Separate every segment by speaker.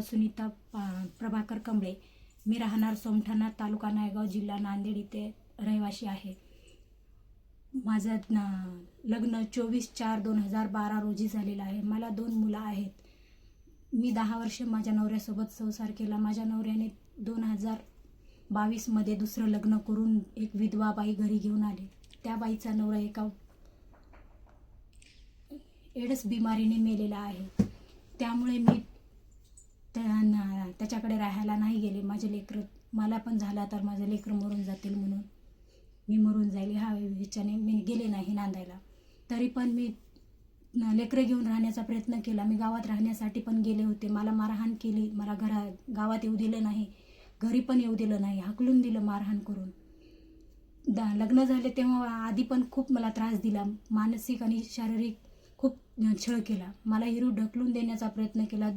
Speaker 1: नाव सुनीता प्रभाकर कंबळे मी राहणार सोमठाणा तालुका नायगाव जिल्हा नांदेड इथे रहिवासी आहे. माझं न- लग्न चोवीस चार दोन हजार बारा रोजी झालेलं आहे. मला दोन मुलं आहेत. मी दहा वर्ष माझ्या नवऱ्यासोबत संसार केला. माझ्या नवऱ्याने दोन हजार बावीसमध्ये दुसरं लग्न करून एक विधवा बाई घरी घेऊन आले. त्या बाईचा नवरा एका एड्स बिमारीने मेलेला आहे. त्यामुळे मी त्या- त्याच्याकडे राहायला नाही गेले. माझे लेकरं मला पण झाला तर माझे लेकरं मरून जातील म्हणून. मी मरून जाईल हा ह्याच्याने मी गेले नाही नांदायला. तरी पण मी लेकरं घेऊन राहण्याचा प्रयत्न केला. मी गावात राहण्यासाठी पण गेले होते. मला मारहाण केली. मला घरा गावात येऊ दिलं नाही. घरी पण येऊ दिलं नाही. हकलून दिलं मारहाण करून. दा लग्न झाले तेव्हा आधी पण खूप मला त्रास दिला. मानसिक आणि शारीरिक खूप छळ केला. मला हिरू ढकलून देण्याचा प्रयत्न केला.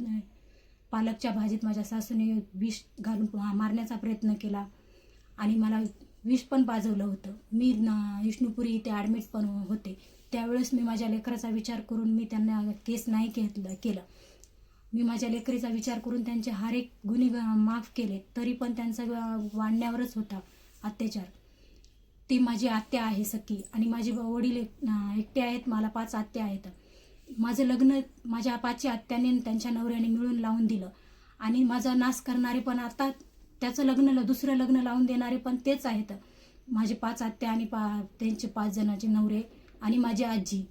Speaker 1: पालकच्या भाजीत माझ्या सासूने विष घालून मारण्याचा प्रयत्न केला. आणि मला विष पण पाजवलं होतं. मी न- विष्णुपुरी इथे ॲडमिट पण होते. त्यावेळेस मी माझ्या लेकराचा विचार करून मी त्यांना केस नाही घेतलं केलं. मी माझ्या लेकरीचा विचार करून त्यांचे हर एक गुन्हे ग- माफ केले. तरी पण त्यांचा वाढण्यावरच होता अत्याचार. ती माझी आत्या आहे सखी. आणि माझे वडील एक- एकटे आहेत. मला पाच आत्या आहेत. माझं लग्न माझ्या पाचच्या आत्याने त्यांच्या नवऱ्याने मिळून लावून दिलं. आणि माझा नाश करणारे पण आता त्याचं लग्न दुसरं लग्न लावून देणारे पण तेच आहेत. माझे पाच आत्या आणि पा त्यांचे पाच जणांचे नवरे आणि माझी आजी.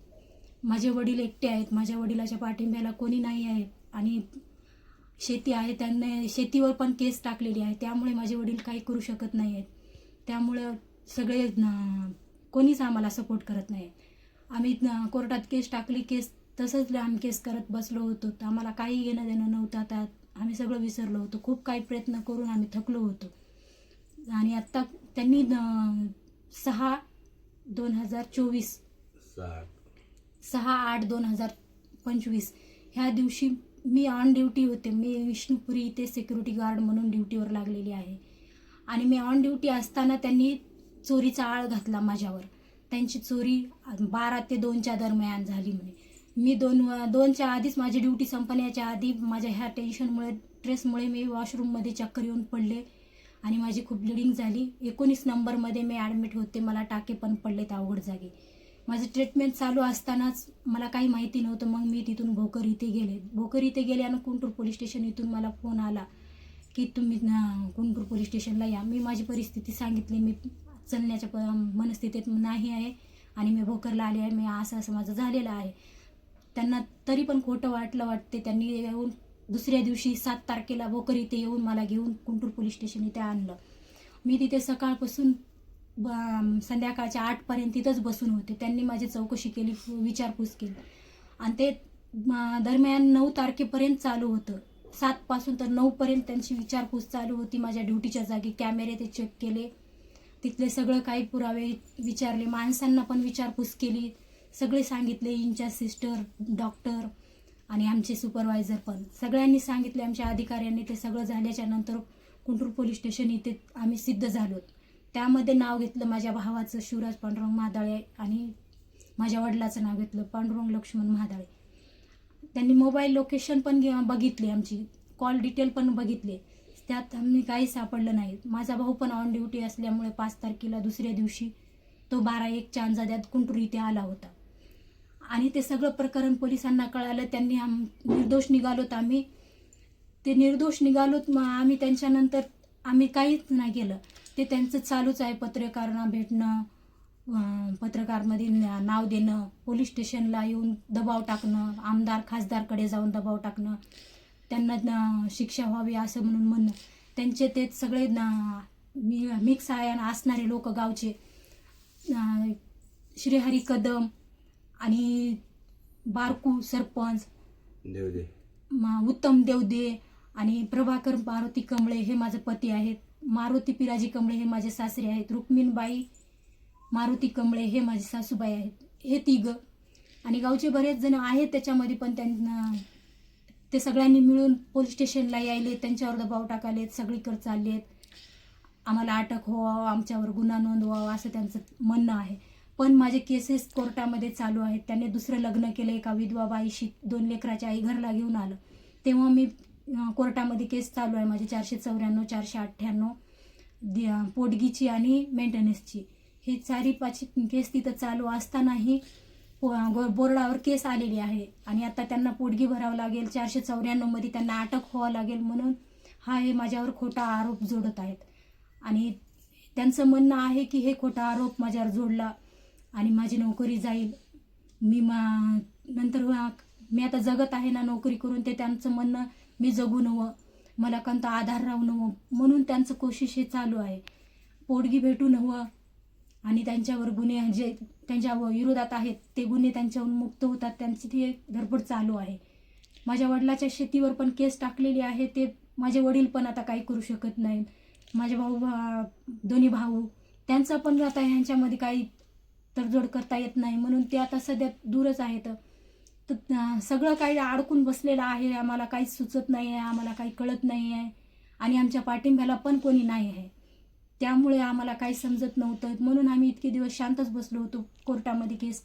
Speaker 1: माझे वडील एकटे आहेत. माझ्या वडिलाच्या पाठिंब्याला कोणी नाही आहे. आणि शेती आहे त्यांना शेतीवर पण केस टाकलेली आहे. त्यामुळे माझे वडील काही करू शकत नाही आहेत. त्यामुळं सगळे कोणीच आम्हाला सपोर्ट करत नाही. आम्ही कोर्टात केस टाकली केस तसंच आम्ही केस करत बसलो होतो. तर आम्हाला काही घेणं देणं नव्हतं. त्यात आम्ही सगळं विसरलो होतो. खूप काही प्रयत्न करून आम्ही थकलो होतो. आणि आत्ता त्यांनी सहा दोन हजार चोवीस सहा आठ दोन हजार पंचवीस ह्या दिवशी मी ऑन ड्युटी होते. मी विष्णुपुरी इथे सिक्युरिटी गार्ड म्हणून ड्युटीवर लागलेली आहे. आणि मी ऑन ड्युटी असताना त्यांनी चोरीचा आळ घातला माझ्यावर. त्यांची चोरी बारा ते दोनच्या दरम्यान झाली म्हणे. मी दोन दोनच्या आधीच माझी ड्युटी संपण्याच्या आधी माझ्या ह्या टेन्शनमुळे स्ट्रेसमुळे मी वॉशरूममध्ये चक्कर येऊन पडले आणि माझी खूप ब्लिडिंग झाली. एकोणीस नंबरमध्ये मी ॲडमिट होते. मला टाके पण पडलेत अवघड जागी. माझं ट्रीटमेंट चालू असतानाच मला काही माहिती नव्हतं. मग मी तिथून भोकर इथे गेले. भोकर इथे गेले आणि कुंटूर पोलीस स्टेशन इथून मला फोन आला की तुम्ही कुंटूर पोलीस स्टेशनला या. मी माझी परिस्थिती सांगितली. मी चलण्याच्या प मनस्थितीत नाही आहे आणि मी भोकरला आले आहे. मी असं असं माझं झालेलं आहे. त्यांना तरी पण खोटं वाटलं वाटते. त्यांनी येऊन दुसऱ्या दिवशी सात तारखेला भोकर इथे येऊन मला घेऊन कुंटूर पोलीस स्टेशन इथे आणलं. मी तिथे सकाळपासून ब- संध्याकाळच्या आठपर्यंत तिथंच बसून होते. त्यांनी माझी चौकशी केली विचारपूस केली. आणि ते दरम्यान नऊ तारखेपर्यंत चालू होतं. सातपासून तर नऊपर्यंत त्यांची विचारपूस चालू होती. माझ्या ड्युटीच्या जागी कॅमेरे ते चेक केले. तिथले सगळं काही पुरावे विचारले. माणसांना पण विचारपूस केली. सगळे सांगितले इंचार्ज सिस्टर डॉक्टर आणि आमचे सुपरवायझर पण. सगळ्यांनी सांगितले आमच्या अधिकाऱ्यांनी ते सगळं झाल्याच्यानंतर कुंटूर पोलीस स्टेशन इथे आम्ही सिद्ध झालो. त्यामध्ये नाव घेतलं माझ्या भावाचं शिवराज पांडुरंग महादाळे आणि माझ्या वडिलाचं नाव घेतलं पांडुरंग लक्ष्मण महादाळे. त्यांनी मोबाईल लोकेशन पण घे- बघितली आमची. कॉल डिटेल पण बघितले. त्यात आम्ही काही सापडलं नाही. माझा भाऊ पण ऑन ड्युटी असल्यामुळे पाच तारखेला दुसऱ्या दिवशी तो बारा एकच्या अंदाजात कुंटूर इथे आला होता. आणि ते सगळं प्रकरण पोलिसांना कळालं. त्यांनी आम निर्दोष निघालोत आम्ही. ते निर्दोष निघालोत मग आम्ही त्यांच्यानंतर आम्ही काहीच नाही केलं. ते त्यांचं चालूच आहे पत्रकारांना भेटणं पत्रकारमध्ये ना- नाव देणं पोलीस स्टेशनला येऊन दबाव टाकणं आमदार खासदारकडे जाऊन दबाव टाकणं त्यांना शिक्षा व्हावी असं म्हणून म्हणणं. त्यांचे ते सगळे मी- मिक्स आहे असणारे लोक गावचे. श्रीहरी कदम आणि बारकू सरपंच
Speaker 2: देव दे
Speaker 1: म- उत्तम देवदे आणि प्रभाकर मारुती कमळे हे माझे पती आहेत. मारुती पिराजी कमळे हे माझे सासरे आहेत. रुक्मिणबाई मारुती कमळे हे माझे सासूबाई आहेत. हे तिघं. आणि गावचे बरेच जण आहेत त्याच्यामध्ये पण त्यांना ते सगळ्यांनी मिळून पोलीस स्टेशनला यायले त्यांच्यावर दबाव टाकालेत सगळीकडे चाललेत. आम्हाला अटक व्हावं आमच्यावर गुन्हा नोंदवावा असं त्यांचं म्हणणं आहे. पण माझे केसेस कोर्टामध्ये चालू आहेत. त्यांनी दुसरं लग्न केलं. एका विधवा बाईशी दोन लेकराच्या आई घरला घेऊन आलं. तेव्हा मी कोर्टामध्ये केस चालू आहे. माझे चारशे चौऱ्याण्णव चारशे अठ्ठ्याण्णव दि पोटगीची आणि मेंटेनन्सची. हे चारी पाच केस तिथं चालू असतानाही गो- बोर्डावर केस आलेली आहे. आणि आता त्यांना पोटगी भरावं लागेल. चारशे चौऱ्याण्णवमध्ये त्यांना अटक व्हावं लागेल म्हणून हा हे माझ्यावर खोटा आरोप जोडत आहेत. आणि त्यांचं म्हणणं आहे की हे खोटा आरोप माझ्यावर जोडला आणि माझी नोकरी जाईल. मी मा नंतर वा- मी आता जगत आहे ना नोकरी करून ते त्यांचं म्हणणं मी जगू नवं. मला कोणता आधार राहू नवं. म्हणून त्यांचं कोशिश हे चालू आहे. पोटगी भेटू नवं. आणि त्यांच्यावर गुन्हे जे त्यांच्या विरोधात आहेत ते गुन्हे त्यांच्याहून मुक्त होतात. त्यांची ती धडपड चालू आहे. माझ्या वडिलाच्या शेतीवर पण केस टाकलेली आहे. ते माझे वडील पण आता काही करू शकत नाहीत. माझे भाऊ भा दोन्ही भाऊ त्यांचं पण आता ह्यांच्यामध्ये काही तडजोड करता येत नाही. म्हणून ते आता सध्या दूरच आहेत. तर सगळं काही अडकून बसलेलं आहे. आम्हाला काहीच सुचत नाही आहे आम्हाला काही कळत नाही आहे आणि आमच्या पाठिंब्याला पण कोणी नाही आहे. त्यामुळे आम्हाला काही समजत नव्हतं. म्हणून आम्ही इतके दिवस शांतच बसलो होतो. कोर्टामध्ये केस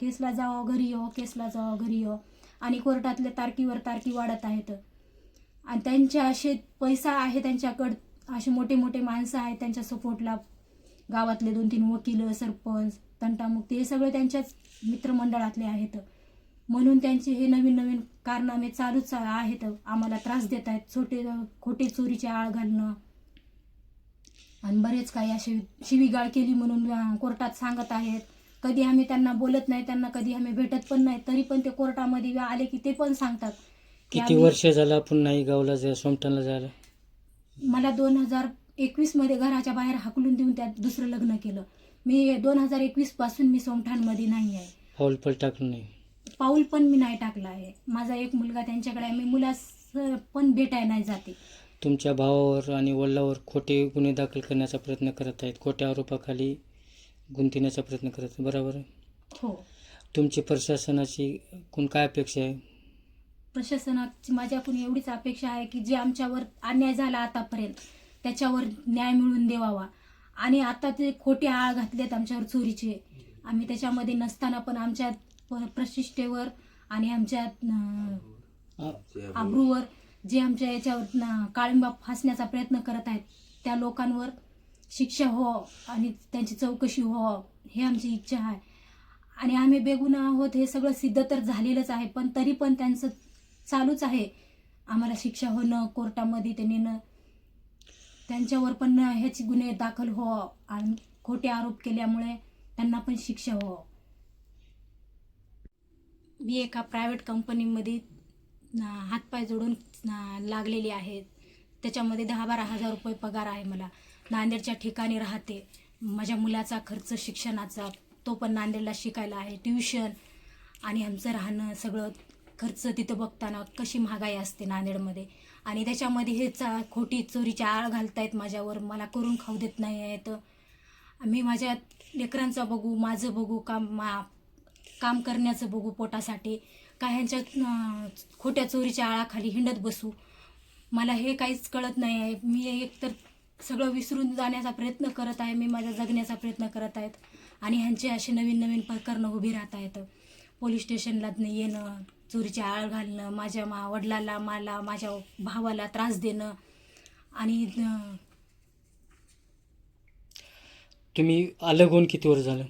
Speaker 1: केसला जावं घरी येऊ केसला जावं घरी येऊ आणि कोर्टातल्या तारकीवर तारकी वाढत आहेत. आणि त्यांचे असे पैसा आहे त्यांच्याकडं असे मोठे मोठे माणसं आहेत त्यांच्या सपोर्टला. गावातले दोन तीन वकील सरपंच तंटामुक्ती हे सगळे त्यांच्याच मित्रमंडळातले आहेत. म्हणून त्यांचे हे नवीन नवीन कारनामे चालूच आहेत. आम्हाला त्रास देत आहेत. छोटे खोटे चोरीचे आळ घालणं. आणि बरेच काही असे शिवीगाळ केली म्हणून कोर्टात सांगत आहेत. कधी आम्ही त्यांना बोलत नाही त्यांना कधी आम्ही भेटत पण नाही तरी पण ते कोर्टामध्ये आले की ते पण सांगतात.
Speaker 2: किती वर्ष झालं आपण नाही गावला जाय सोमटाला जायला?
Speaker 1: मला दोन हजार एकवीसमध्ये घराच्या बाहेर हाकलून देऊन त्यात दुसरं लग्न केलं. मी दोन हजार एकवीसपासून मी सोमठाणमध्ये नाही आहे.
Speaker 2: पाऊल पल टाकलं नाही.
Speaker 1: पाऊल पण मी नाही टाकला आहे. माझा एक मुलगा त्यांच्याकडे आहे मी मुलास पण भेटाय नाही जाते.
Speaker 2: तुमच्या भावावर आणि वडिलावर खोटे गुन्हे दाखल करण्याचा प्रयत्न करत आहेत. खोट्या आरोपाखाली गुंतविण्याचा प्रयत्न करत आहेत. बरोबर आहे?
Speaker 1: हो.
Speaker 2: तुमची प्रशासनाची कोण काय अपेक्षा आहे?
Speaker 1: प्रशासनाची माझ्याकडून एवढीच अपेक्षा आहे की जे आमच्यावर अन्याय झाला आतापर्यंत त्याच्यावर न्याय मिळवून द्यावा आणि आता ते खोटे आळ घातलेत आमच्यावर चोरीचे. आम्ही त्याच्यामध्ये नसताना पण आमच्या प- प्रतिष्ठेवर आणि आमच्या आब्रूवर जे आमच्या याच्यावर न- काळिंबा फासण्याचा प्रयत्न करत आहेत त्या लोकांवर शिक्षा हो आणि त्यांची चौकशी हो हे आमची इच्छा आहे. आणि आम्ही बेगुन्हा आहोत हे सगळं सिद्ध तर झालेलंच आहे पण तरी पण त्यांचं चालूच आहे. आम्हाला शिक्षा होणं कोर्टामध्ये त्यांनी न त्यांच्यावर पण ह्याची गुन्हे दाखल हो आणि खोटे आरोप केल्यामुळे त्यांना पण शिक्षा हो. मी एका प्रायव्हेट कंपनीमध्ये हातपाय जोडून लागलेली आहे. त्याच्यामध्ये दहा बारा हजार रुपये पगार आहे मला. नांदेडच्या ठिकाणी राहते. माझ्या मुलाचा खर्च शिक्षणाचा तो पण नांदेडला शिकायला आहे. ट्युशन आणि आमचं राहणं सगळं खर्च तिथं बघताना कशी महागाई असते नांदेडमध्ये. आणि त्याच्यामध्ये हे चा खोटी चोरीची आळ घालतायत माझ्यावर मला करून खाऊ देत नाही आहेत मी माझ्या लेकरांचं बघू माझं बघू काम मा काम करण्याचं बघू पोटासाठी. का ह्यांच्या खोट्या चोरीच्या आळाखाली हिंडत बसू? मला हे काहीच कळत नाही आहे मी एकतर सगळं विसरून जाण्याचा प्रयत्न करत आहे मी माझ्या जगण्याचा प्रयत्न करत आहेत आणि ह्यांचे असे नवीन नवीन प्रकरणं उभी राहत आहेत पोलीस स्टेशनला येणं चोरीची आळ घालणं माझ्या मा वडिलाला मला माझ्या भावाला त्रास देणं आणि
Speaker 2: तुम्ही अलग होऊन किती वर्ष झालं?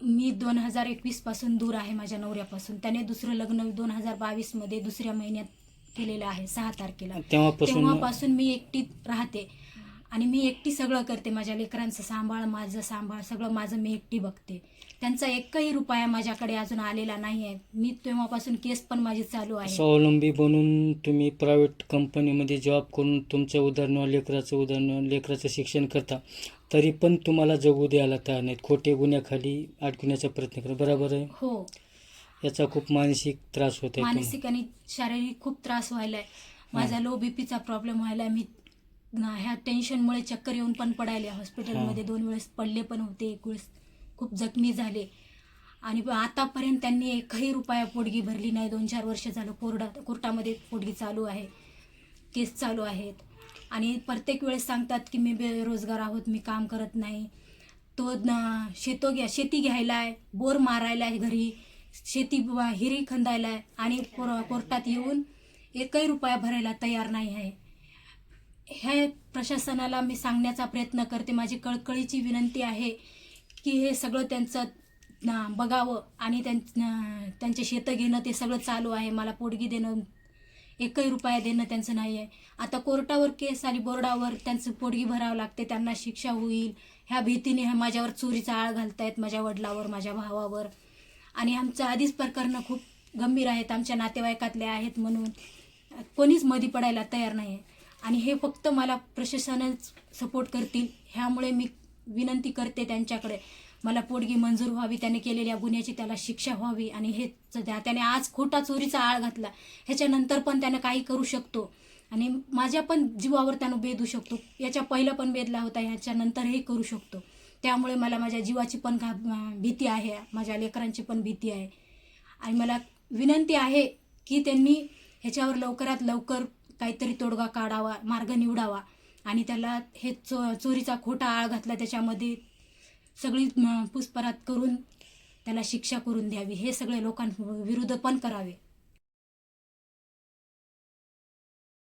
Speaker 1: मी दोन हजार एकवीसपासून दूर आहे माझ्या नवऱ्यापासून. त्याने दुसरं लग्न दोन हजार बावीसमध्ये दुसऱ्या महिन्यात केलेलं आहे सहा तारखेला.
Speaker 2: तेव्हापासून
Speaker 1: तेव्हापासून मी एकटी राहते. आणि मी एकटी सगळं करते. माझ्या लेकरांचं सांभाळ माझं सांभाळ सगळं माझं मी एकटी बघते. त्यांचा एकही रुपया माझ्याकडे अजून आलेला नाही आहे मी तेव्हापासून केस पण माझी चालू आहे.
Speaker 2: स्वावलंबी बनून तुम्ही प्रायव्हेट कंपनीमध्ये जॉब करून तुमचं उदाहरण लेकराचं उदाहरण लेकराचं शिक्षण करता तरी पण तुम्हाला जगू द्यायला तयार नाहीत. खोटे गुन्ह्याखाली अडकवण्याचा प्रयत्न करा. बरोबर आहे?
Speaker 1: हो.
Speaker 2: याचा खूप मानसिक त्रास होत आहे.
Speaker 1: मानसिक आणि शारीरिक खूप त्रास व्हायलाय. माझा लो बीपीचा प्रॉब्लेम व्हायला मी ह्या टेन्शनमुळे चक्कर येऊन पण पडायले हॉस्पिटलमध्ये. दोन वेळेस पडले पण होते एक वेळेस खूप जखमी झाले. आणि आतापर्यंत त्यांनी एकही रुपया पोटगी भरली नाही. दोन चार वर्ष झालं कोर्टात कोर्टामध्ये पोटगी चालू आहे केस चालू आहेत. आणि प्रत्येक वेळेस सांगतात की मी बेरोजगार आहोत मी काम करत नाही. तो न- शेतो घ्या शेती घ्यायला आहे बोर मारायला आहे घरी शेती हिरी खंदायला आहे आणि कोर- कोर्टात येऊन एकही रुपया भरायला तयार नाही आहे. हे प्रशासनाला मी सांगण्याचा प्रयत्न करते. माझी कळकळीची विनंती आहे की हे सगळं त्यांचं बघावं आणि त्यां त्यांचे शेतं घेणं ते सगळं चालू आहे. मला पोटगी देणं एकही रुपया देणं त्यांचं नाही आहे आता कोर्टावर केस आली बोर्डावर त्यांचं पोटगी भरावं लागते. त्यांना शिक्षा होईल. ह्या भीतीने ह्या माझ्यावर चोरीचा आळ घालतायत माझ्या वडिलावर माझ्या भावावर. आणि आमचं आधीच प्रकरणं खूप गंभीर आहेत. आमच्या नातेवाईकातले आहेत म्हणून. कोणीच मधी पडायला तयार नाही आहे आणि हे फक्त मला प्रशासनच सपोर्ट करतील. ह्यामुळे मी विनंती करते त्यांच्याकडे मला पोटगी मंजूर व्हावी त्याने केलेल्या गुन्ह्याची त्याला शिक्षा व्हावी आणि हे द्या त्याने आज खोटा चोरीचा आळ घातला. ह्याच्यानंतर पण त्यानं काही करू शकतो. आणि माझ्या पण जीवावर त्यानं बेदू शकतो. याच्या पहिला पण बेदला होता ह्याच्यानंतरही करू शकतो. त्यामुळे मला माझ्या जीवाची पण घा भीती आहे माझ्या लेकरांची पण भीती आहे. आणि मला विनंती आहे की त्यांनी ह्याच्यावर लवकरात लवकर काहीतरी तोडगा काढावा मार्ग निवडावा. आणि त्याला हे चो चोरीचा खोटा आळ घातला त्याच्यामध्ये सगळी म, पुसपरात करून त्याला शिक्षा करून द्यावी. हे सगळे लोकांविरुद्ध पण करावे.